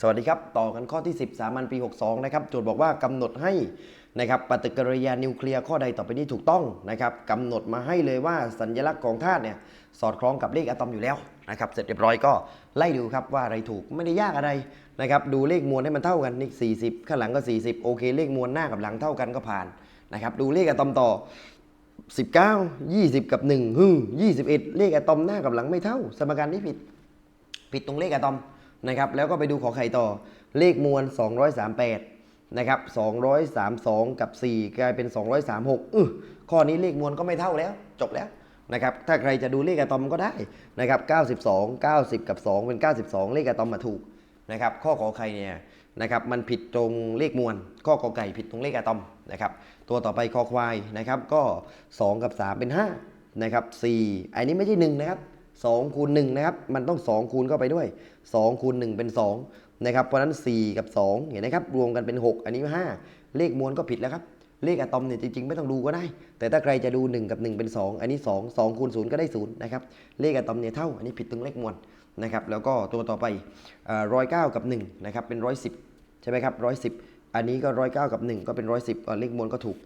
สวัสดีครับ ต่อกันข้อที่ 10 สามัญปี 62 นะครับ โจทย์บอกว่ากำหนดให้นะครับปฏิกิริยานิวเคลียร์ข้อใดต่อไปนี้ถูกต้องนะครับกำหนดมาให้เลยว่าสัญลักษณ์ของธาตุเนี่ยสอดคล้องกับเลขอะตอมอยู่แล้วนะครับ เสร็จเรียบร้อยก็ไล่ดูครับว่าอะไรถูกไม่ได้ยากอะไรนะครับ ดูเลขมวลให้มันเท่ากันนี่40 ข้างหลังก็ 40 โอเค เลขมวลหน้ากับหลังเท่ากันก็ผ่านนะครับ ดูเลขอะตอมต่อ 19 20 กับ1ฮึ21 เลขอะตอมหน้ากับหลังไม่เท่า สมการนี้ผิด ผิดตรงเลขอะตอม นะครับแล้วก็ไปดูขอไข่ต่อเลขมวล 238นะครับ232 กับ 4 กลายเป็น 236อือข้อนี้เลขมวลก็ไม่เท่าแล้ว จบแล้วนะครับถ้าใครจะดูเลขอะตอมก็ได้นะครับ92 90 กับ 2 เป็น 92 เลขอะตอมมาถูกนะครับข้อขอไข่เนี่ยนะครับมันผิดตรงเลขมวล ข้อกอไก่ผิดตรงเลขอะตอมนะครับตัวต่อไปคอควายนะครับก็ 2 กับ 3 เป็น5นะครับ4อันนี้ไม่ใช่1นะครับ 2คูณ1นะครับ มันต้อง 2 คูณเข้าไปด้วย 2คูณ1เป็น2นะครับ เพราะนั้น 4 กับ 2 เห็นไหมครับ รวมกันเป็น 6 อันนี้ 5 เลขมวลก็ผิดแล้วครับ เลขอะตอมเนี่ยจริงๆ ไม่ต้องดูก็ได้ แต่ถ้าใครจะดู 1 กับ 1 เป็น 2 อันนี้ 2 2คูณ0ก็ได้0นะครับ เลขอะตอมเนี่ยเท่า อันนี้ผิดตรงเลขมวลนะครับ แล้วก็ตัวต่อไปร้อยเก้ากับ1นะครับ เป็น 110 ใช่ไหมครับ110อันนี้ก็109กับ 1 ก็เป็น110อ่าเลขมวลก็ถูก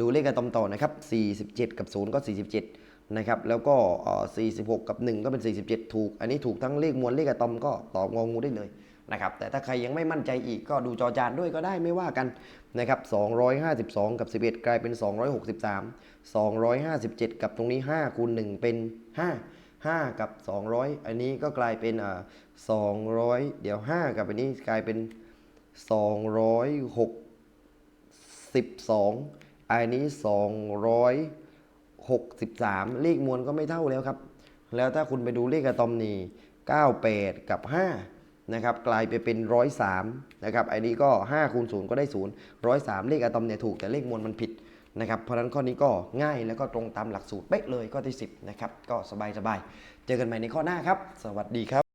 ดูเลขอะตอมต่อนะครับ47 กับ 0 ก็ 47 นะครับแล้วก็เอ่อ46 กับ 1 ก็เป็น 47 ถูก อันนี้ถูกทั้งเลขมวลเลขอะตอมก็ตอบงองูได้เลยนะครับแต่ถ้าใครยังไม่มั่นใจอีกก็ดูจอจานด้วยก็ได้ไม่ว่ากันนะครับ252 กับ 11 กลายเป็น 263 257 กับตรงนี้ 5 คูณ 1 เป็น 5 5 กับ 200 อันนี้ก็กลายเป็นอ่า200 เดี๋ยว 5 กับอันนี้กลายเป็น 262 อันนี้ 63 เลขมวลก็ไม่เท่าแล้วครับ แล้วถ้าคุณไปดูเลขอะตอมนี่98 กับ 5 นะครับ กลายไปเป็น 103 นะครับ อันนี้ก็ 5 คูณ 0 ก็ได้ 0 103 เลขอะตอมเนี่ยถูกแต่เลขมวลมันผิดนะครับ เพราะฉะนั้นข้อนี้ก็ง่ายแล้วก็ตรงตามหลักสูตรเป๊ะเลยข้อที่ 10 นะครับ ก็สบายๆ เจอกันใหม่ในข้อหน้าครับ สวัสดีครับ